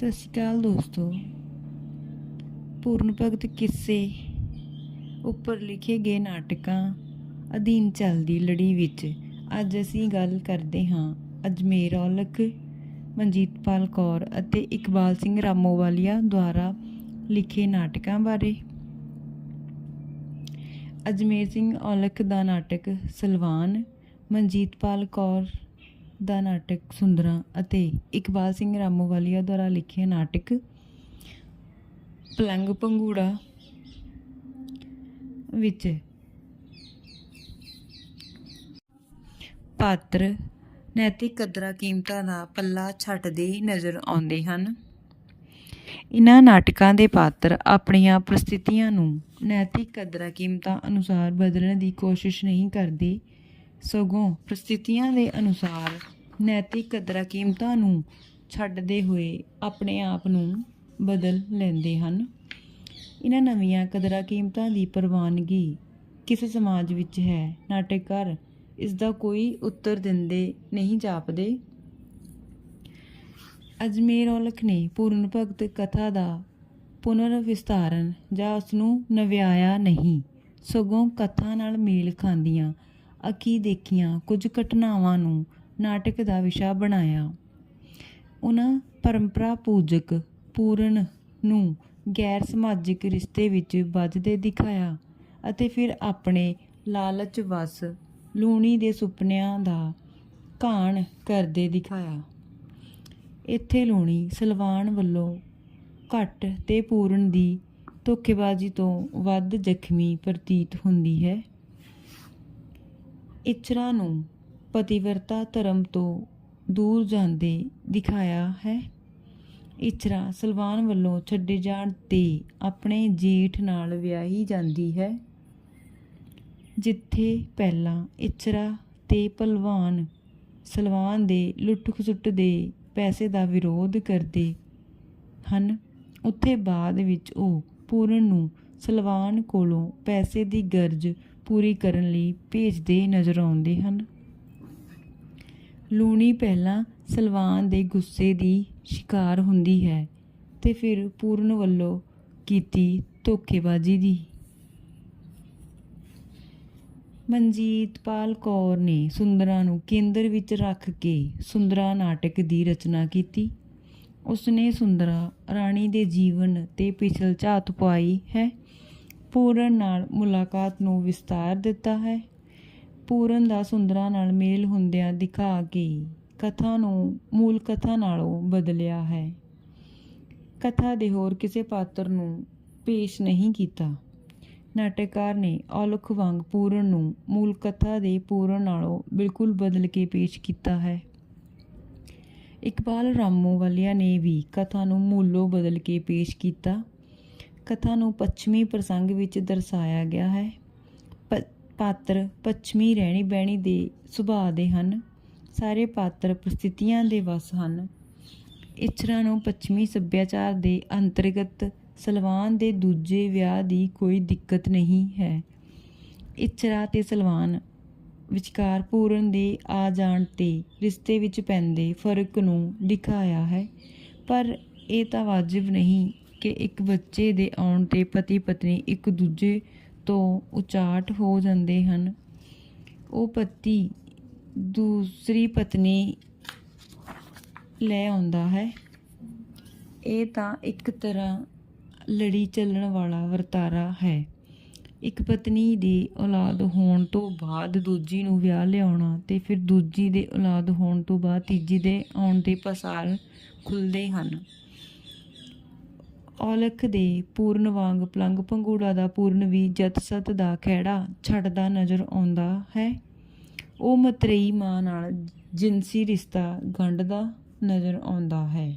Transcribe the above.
ਸਤਿ ਸ਼੍ਰੀ ਅਕਾਲ ਦੋਸਤੋ। ਪੂਰਨ ਭਗਤ ਕਿੱਸੇ ਉੱਪਰ ਲਿਖੇ ਗਏ ਨਾਟਕਾਂ ਅਧੀਨ ਚੱਲਦੀ ਲੜੀ ਵਿੱਚ ਅੱਜ ਅਸੀਂ ਗੱਲ ਕਰਦੇ ਹਾਂ ਅਜਮੇਰ ਔਲਖ, ਮਨਜੀਤਪਾਲ ਕੌਰ ਅਤੇ ਇਕਬਾਲ ਸਿੰਘ ਰਾਮੋਵਾਲੀਆ ਦੁਆਰਾ ਲਿਖੇ ਨਾਟਕਾਂ ਬਾਰੇ। ਅਜਮੇਰ ਸਿੰਘ ਔਲਖ ਦਾ ਨਾਟਕ ਸਲਵਾਨ, ਮਨਜੀਤਪਾਲ ਕੌਰ ਦਾ ਨਾਟਕ ਸੁੰਦਰਾਂ ਅਤੇ ਇਕਬਾਲ ਸਿੰਘ ਰਾਮੋਵਾਲੀਆ ਦੁਆਰਾ ਲਿਖਿਆ ਨਾਟਕ ਪਲੰਗ ਪੰਗੂੜਾ ਵਿੱਚ ਪਾਤਰ ਨੈਤਿਕ ਕਦਰਾਂ ਕੀਮਤਾਂ ਦਾ ਪੱਲਾ ਛੱਡਦੇ ਨਜ਼ਰ ਆਉਂਦੇ ਹਨ। ਇਨ੍ਹਾਂ ਨਾਟਕਾਂ ਦੇ ਪਾਤਰ ਆਪਣੀਆਂ ਪ੍ਰਸਥਿਤੀਆਂ ਨੂੰ ਨੈਤਿਕ ਕਦਰਾਂ ਕੀਮਤਾਂ ਅਨੁਸਾਰ ਬਦਲਣ ਦੀ ਕੋਸ਼ਿਸ਼ ਨਹੀਂ ਕਰਦੇ। ਸਗੋਂ ਪ੍ਰਸਥਿਤੀਆਂ ਦੇ ਅਨੁਸਾਰ ਨੈਤਿਕ ਕਦਰਾਂ ਕੀਮਤਾਂ ਨੂੰ ਛੱਡਦੇ ਹੋਏ ਆਪਣੇ ਆਪ ਨੂੰ ਬਦਲ ਲੈਂਦੇ ਹਨ। ਇਹਨਾਂ ਨਵੀਆਂ ਕਦਰਾਂ ਕੀਮਤਾਂ ਦੀ ਪ੍ਰਵਾਨਗੀ ਕਿਸ ਸਮਾਜ ਵਿੱਚ ਹੈ ਨਾਟਕਕਾਰ ਇਸ ਦਾ ਕੋਈ ਉੱਤਰ ਦਿੰਦੇ ਨਹੀਂ ਜਾਪਦੇ। ਅਜਮੇਰ ਔਲਖ ਨੇ ਪੂਰਨ ਭਗਤ ਕਥਾ ਦਾ ਪੁਨਰ ਵਿਸਤਾਰਨ ਜਾਂ ਉਸ ਨੂੰ ਨਵਿਆਇਆ ਨਹੀਂ, ਸਗੋਂ ਕਥਾ ਨਾਲ ਮੇਲ ਖਾਂਦੀਆਂ ਅੱਖੀ ਦੇਖੀਆਂ ਕੁਝ ਘਟਨਾਵਾਂ ਨੂੰ ਨਾਟਕ ਦਾ ਵਿਸ਼ਾ ਬਣਾਇਆ। ਉਹਨਾਂ ਪਰੰਪਰਾ ਪੂਜਕ ਪੂਰਨ ਨੂੰ ਗੈਰ ਸਮਾਜਿਕ ਰਿਸ਼ਤੇ ਵਿੱਚ ਵੱਜਦੇ ਦਿਖਾਇਆ ਅਤੇ ਫਿਰ ਆਪਣੇ ਲਾਲਚ ਵਸ ਲੂਣੀ ਦੇ ਸੁਪਨਿਆਂ ਦਾ ਘਾਣ ਕਰਦੇ ਦਿਖਾਇਆ। ਇੱਥੇ ਲੂਣੀ ਸਲਵਾਨ ਵੱਲੋਂ ਘੱਟ ਤੇ ਪੂਰਨ ਦੀ ਧੋਖੇਬਾਜ਼ੀ ਤੋਂ ਵੱਧ ਜ਼ਖਮੀ ਪ੍ਰਤੀਤ ਹੁੰਦੀ ਹੈ। ਇੱਛਰਾਂ ਨੂੰ ਪਤੀਵਰਤਾ ਧਰਮ ਤੋਂ ਦੂਰ ਜਾਂਦੇ ਦਿਖਾਇਆ ਹੈ। ਇੱਛਰਾਂ ਸਲਵਾਨ ਵੱਲੋਂ ਛੱਡੇ ਜਾਣ ਤੇ ਆਪਣੇ ਜੇਠ ਨਾਲ ਵਿਆਹੀ ਜਾਂਦੀ ਹੈ। ਜਿੱਥੇ ਪਹਿਲਾਂ ਇਚਰਾ ਤੇ ਪਹਿਲਵਾਨ ਸਲਵਾਨ ਦੇ ਲੁੱਟ ਖਸੁੱਟ ਦੇ ਪੈਸੇ ਦਾ ਵਿਰੋਧ ਕਰਦੇ ਹਨ, ਉੱਥੇ ਬਾਅਦ ਵਿੱਚ ਉਹ ਪੂਰਨ ਨੂੰ ਸਲਵਾਨ ਕੋਲੋਂ ਪੈਸੇ ਦੀ ਗਰਜ ਪੂਰੀ ਕਰਨ ਲਈ ਭੇਜਦੇ ਨਜ਼ਰ ਆਉਂਦੇ ਹਨ। ਲੂਣੀ ਪਹਿਲਾਂ ਸਲਵਾਨ ਦੇ ਗੁੱਸੇ ਦੀ ਸ਼ਿਕਾਰ ਹੁੰਦੀ ਹੈ ਤੇ ਫਿਰ ਪੂਰਨ ਵੱਲੋਂ ਕੀਤੀ ਧੋਖੇਬਾਜ਼ੀ ਦੀ। ਮਨਜੀਤਪਾਲ ਕੌਰ ਨੇ ਸੁੰਦਰਾ ਨੂੰ ਕੇਂਦਰ ਵਿੱਚ ਰੱਖ ਕੇ ਸੁੰਦਰਾ ਨਾਟਕ ਦੀ ਰਚਨਾ ਕੀਤੀ। ਉਸਨੇ ਸੁੰਦਰਾ ਰਾਣੀ ਦੇ ਜੀਵਨ ਤੇ ਪਿਛਲ ਝਾਤ ਪਾਈ ਹੈ। ਪੂਰਨ ਨਾਲ ਮੁਲਾਕਾਤ ਨੂੰ ਵਿਸਤਾਰ ਦਿੱਤਾ ਹੈ। ਪੂਰਨ ਦਾ ਸੁੰਦਰਾ ਨਾਲ ਮੇਲ ਹੁੰਦਿਆਂ ਦਿਖਾ ਕੇ ਕਥਾ ਨੂੰ ਮੂਲ ਕਥਾ ਨਾਲੋਂ ਬਦਲਿਆ ਹੈ। ਕਥਾ ਦੇ ਹੋਰ ਕਿਸੇ ਪਾਤਰ ਨੂੰ ਪੇਸ਼ ਨਹੀਂ ਕੀਤਾ। ਨਾਟਕਕਾਰ ਨੇ ਔਲਖ ਵਾਂਗ ਪੂਰਨ ਨੂੰ ਮੂਲ ਕਥਾ ਦੇ ਪੂਰਨ ਨਾਲੋਂ ਬਿਲਕੁਲ ਬਦਲ ਕੇ ਪੇਸ਼ ਕੀਤਾ ਹੈ। ਇਕਬਾਲ ਰਾਮੋਵਾਲੀਆ ਨੇ ਵੀ ਕਥਾ ਨੂੰ ਮੂਲੋਂ ਬਦਲ ਕੇ ਪੇਸ਼ ਕੀਤਾ। ਕਥਾ ਨੂੰ ਪੱਛਮੀ ਪ੍ਰਸੰਗ ਵਿੱਚ ਦਰਸਾਇਆ ਗਿਆ ਹੈ। ਪ- ਪਾਤਰ ਪੱਛਮੀ ਰਹਿਣੀ ਬਹਿਣੀ ਦੇ ਸੁਭਾਅ ਦੇ ਹਨ। ਸਾਰੇ ਪਾਤਰ ਪ੍ਰਸਥਿਤੀਆਂ ਦੇ ਵਸ ਹਨ। ਇਚਰਾ ਨੂੰ ਪੱਛਮੀ ਸੱਭਿਆਚਾਰ ਦੇ ਅੰਤਰਗਤ ਸਲਵਾਨ ਦੇ ਦੂਜੇ ਵਿਆਹ ਦੀ ਕੋਈ ਦਿੱਕਤ ਨਹੀਂ ਹੈ। ਇਚਰਾ ਤੇ ਸਲਵਾਨ ਵਿਚਕਾਰ ਪੂਰਨ ਦੇ ਆ ਜਾਣ ਤੇ ਰਿਸ਼ਤੇ ਵਿੱਚ ਪੈਂਦੇ ਫ਼ਰਕ ਨੂੰ ਦਿਖਾਇਆ ਹੈ। ਪਰ ਇਹ ਤਾਂ ਵਾਜਿਬ ਨਹੀਂ ਕਿ ਇੱਕ ਬੱਚੇ ਦੇ ਆਉਣ ਤੇ ਪਤੀ ਪਤਨੀ ਇੱਕ ਦੂਜੇ ਤੋਂ ਉਚਾਟ ਹੋ ਜਾਂਦੇ ਹਨ। ਉਹ ਪਤੀ ਦੂਸਰੀ ਪਤਨੀ ਲੈ ਆਉਂਦਾ ਹੈ। ਇਹ ਤਾਂ ਇੱਕ ਤਰ੍ਹਾਂ ਲੜੀ ਚੱਲਣ ਵਾਲਾ ਵਰਤਾਰਾ ਹੈ। ਇੱਕ ਪਤਨੀ ਦੀ ਔਲਾਦ ਹੋਣ ਤੋਂ ਬਾਅਦ ਦੂਜੀ ਨੂੰ ਵਿਆਹ ਲਿਆਉਣਾ ਤੇ ਫਿਰ ਦੂਜੀ ਦੇ ਔਲਾਦ ਹੋਣ ਤੋਂ ਬਾਅਦ ਤੀਜੀ ਦੇ ਆਉਣ ਦੇ ਪਸਾਰ ਖੁੱਲਦੇ ਹਨ। ਔਲਖ ਦੇ ਪੂਰਨ ਵਾਂਗ ਪਲੰਗ ਪੰਗੂੜਾ ਦਾ ਪੂਰਨ ਵੀ ਜਤ ਸਤ ਦਾ ਖਹਿੜਾ ਛੱਡਦਾ ਨਜ਼ਰ ਆਉਂਦਾ ਹੈ। ਉਹ ਮਤਰੇਈ ਮਾਂ ਨਾਲ ਜਿਨਸੀ ਰਿਸ਼ਤਾ ਗੰਢਦਾ ਨਜ਼ਰ ਆਉਂਦਾ ਹੈ।